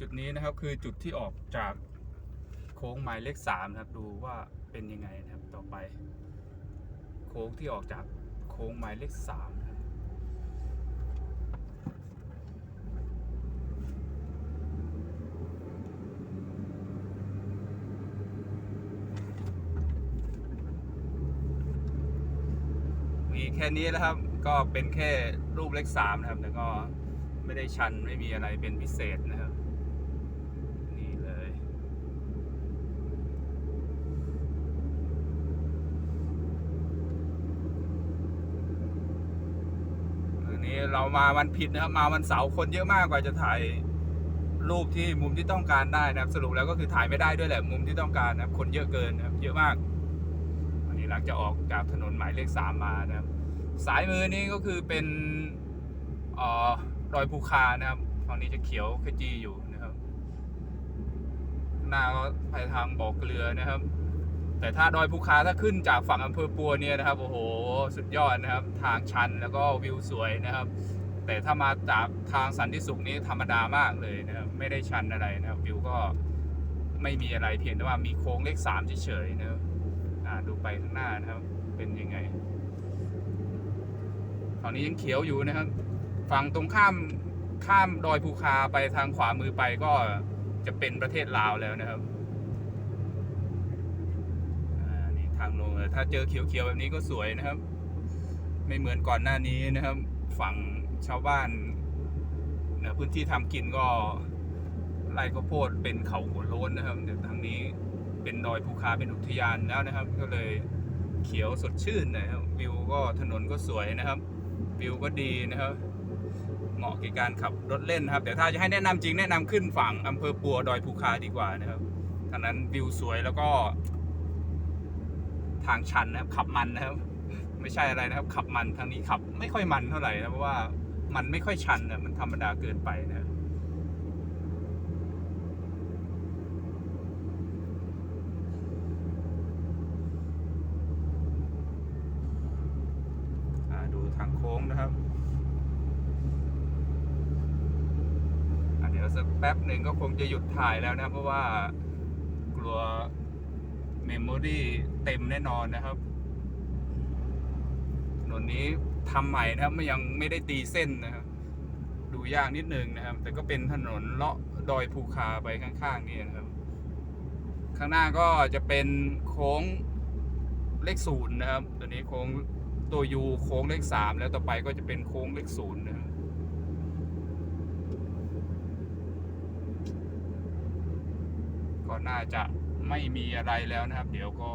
จุดนี้นะครับคือจุดที่ออกจากโค้งหมายเลขสามนะครับ ดูว่าเป็นยังไงนะครับต่อไป โค้งที่ออกจากโค้งหมายเลขสามนะครับมีแค่นี้แล้วครับก็เป็นแค่รูปเลขสามนะครับแต่ก็ไม่ได้ชันไม่มีอะไรเป็นพิเศษนะครับ นี่เลย อันนี้ เรามาวันผิดนะครับ มาวันเสาร์คนเยอะมากกว่าจะถ่ายรูปที่มุมที่ต้องการได้นะครับ สรุปแล้วก็คือถ่ายไม่ได้ด้วยแหละมุมที่ต้องการนะครับ คนเยอะเกินนะครับ เยอะมากอันนี้หลังจากออกจากถนนหมายเลขสามมานะครับ สายมือนี้ก็คือเป็นออดอยภูคานะครับฝั่งนี้จะเขียวขจีอยู่นะครับ หน้าก็ไปทางบ่อเกลือนะครับ แต่ถ้าดอยภูคาถ้าขึ้นจากฝั่งอำเภอปัวเนี่ยนะครับโอ้โหสุดยอดนะครับ ทางชันแล้วก็วิวสวยนะครับ แต่ถ้ามาจากทางสันติสุขนี้ธรรมดามากเลยนะครับไม่ได้ชันอะไรนะครับวิวก็ไม่มีอะไรเพียงแต่ว่ามีโค้งเลขสามเฉยๆนะครับดูไปข้างหน้านะครับ เป็นยังไงฝั่งนี้ยังเขียวอยู่นะครับ ฝั่งตรงข้ามข้ามดอยภูคาไปทางขวามือไปก็จะเป็นประเทศลาวแล้วนะครับอ่างลงถ้าเจอเขียวๆแบบนี้ก็สวยนะครับ ไม่เหมือนก่อนหน้านี้นะครับ ฝั่งชาวบ้านนะพื้นที่ทำกินก็ไร่ข้าวโพดเป็นเขาหัวโล้นนะครับเดี๋ยวทางนี้เป็นดอยภูคาเป็นอุทยานแล้วนะครับ ก็เลยเขียวสดชื่นนะครับวิวก็ถนนก็สวยนะครับ วิวก็ดีนะครับ เหมาะกับการขับรถเล่นนะครับ แต่ถ้าจะให้แนะนำจริงแนะนำขึ้นฝั่งอำเภอปัวดอยภูคาดีกว่านะครับทางนั้นวิวสวยแล้วก็ ทางชันนะครับ ขับมันนะครับ ไม่ใช่อะไรนะครับ ขับมันทางนี้ขับ ไม่ค่อยมันเท่าไหร่นะเพราะว่ามันไม่ค่อยชันนะมันธรรมดาเกินไปนะดูทางโค้งนะครับเดี๋ยวสักแป๊บหนึ่งก็คงจะหยุดถ่ายแล้วนะเพราะว่ากลัว เมมโมรี่เต็มแน่นอนนะครับถนนนี้ทำใหม่นะครับไม่ยังไม่ได้ตีเส้นนะครับดูยากนิดนึงนะครับ แต่ก็เป็นถนนเลาะดอยภูคาไปข้างๆนี่นะครับ ข้างหน้าก็จะเป็นโค้งเลขศูนย์นะครับ ตัวนี้โค้งตัวยูโค้งเลขสามแล้วต่อไปก็จะเป็นโค้งเลขศูนย์นะครับก็น่าจะ ไม่มีอะไรแล้วนะครับ เดี๋ยวก็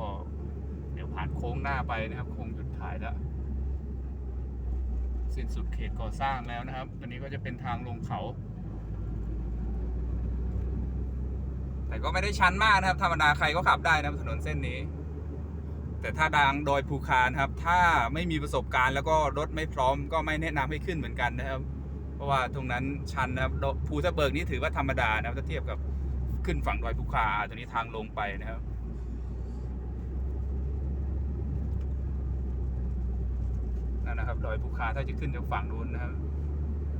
เดี๋ยวผ่านโค้งหน้าไปนะครับ โค้งหยุดถ่ายแล้วสิ้นสุดเขตก่อสร้างแล้วนะครับตัวนี้ก็จะเป็นทางลงเขา แต่ก็ไม่ได้ชันมากนะครับ ธรรมดาใครก็ขับได้นะครับถนนเส้นนี้ แต่ถ้าดังโดยภูคานครับ ถ้าไม่มีประสบการณ์แล้วก็รถไม่พร้อมก็ไม่แนะนำให้ขึ้นเหมือนกันนะครับ เพราะว่าตรงนั้นชันนะครับภูทะเบิกนี่ถือว่าธรรมดานะครับถ้าเทียบกับ ขึ้นฝั่งดอยภูคาตัวนี้ทางลงไปนะครับ นั่นนะครับดอยภูคาถ้าจะขึ้นจากฝั่งนู้นนะครับ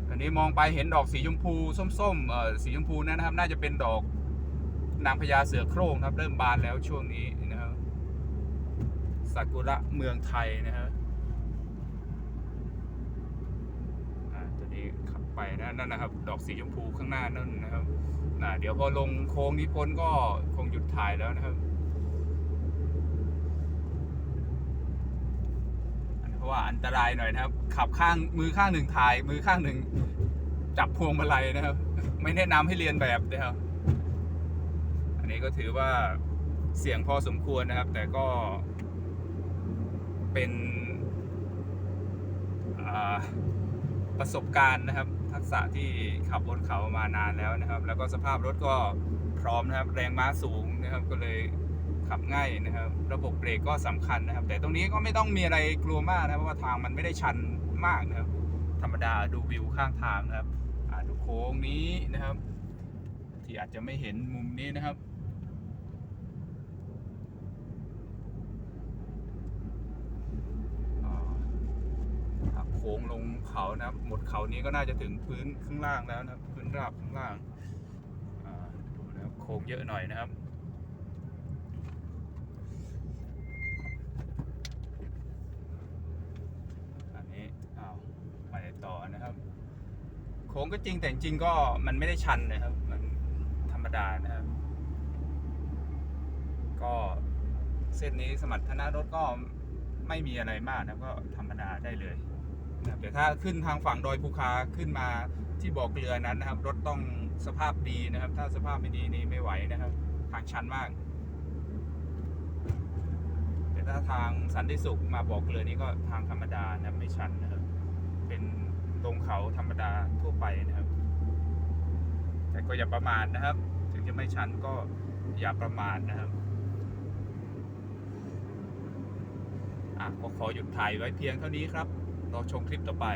อันนี้มองไปเห็นดอกสีชมพูส้มๆเอ่อสีชมพูนั่นนะครับ น่าจะเป็นดอกนางพญาเสือโคร่งครับ เริ่มบานแล้วช่วงนี้นะครับซากุระเมืองไทยนะครับอ่าตัวนี้ขับ ไปนะนั่นนะครับ ดอกสีชมพูข้างหน้านั่นนะครับน่ะเดี๋ยวพอลงโค้งนี้พ้นก็คงหยุดถ่ายแล้วนะครับเพราะว่าอันตรายหน่อยนะครับ ขับข้างมือข้างหนึ่งถ่าย มือข้างหนึ่งจับพวงมาลัยนะครับ ไม่แนะนำให้เรียนแบบนะครับ อันนี้ก็ถือว่าเสี่ยงพอสมควรนะครับ แต่ก็เป็นอ่า ประสบการณ์นะครับ ทักษะที่ขับบนเขามานานแล้วนะครับ แล้วก็สภาพรถก็พร้อมนะครับ แรงม้าสูงนะครับ ก็เลยขับง่ายนะครับ ระบบเบรกก็สำคัญนะครับ แต่ตรงนี้ก็ไม่ต้องมีอะไรกลัวมากนะเพราะว่าทางมันไม่ได้ชันมากนะครับ ธรรมดาดูวิวข้างทางนะครับดูโค้งนี้นะครับ ที่อาจจะไม่เห็นมุมนี้นะครับอ่าหัก โค้งลงเขานะครับ หมดเขานี้ก็น่าจะถึงพื้นข้างล่างแล้วนะครับพื้นราบข้างล่างดูนะค้งเยอะหน่อยนะครับอันนี้อ้าวไปต่อนะครับ โค้งก็จริงแต่จริงก็มันไม่ได้ชันนะครับ มันธรรมดานะครับ ก็เส้นนี้สมรรถนะรถก็ไม่มีอะไรมากนะก็ธรรมดาได้เลย นะครับแต่ถ้าขึ้นทางฝั่งดอยภูคาขึ้นมาที่บ่อเกลือนั้นนะครับ รถต้องสภาพดีนะครับ ถ้าสภาพไม่ดีนี่ไม่ไหวนะครับ ทางชันมาก แต่ถ้าทางสันติสุขมาบ่อเกลือนี่ก็ทางธรรมดานะไม่ชันนะครับ เป็นลงเขาธรรมดาทั่วไปนะครับ แต่ก็อย่าประมาทนะครับ ถึงจะไม่ชันก็อย่าประมาทนะครับอะก็ขอหยุดถ่ายไว้เพียงเท่านี้ครับ รอชมคลิปต่อไป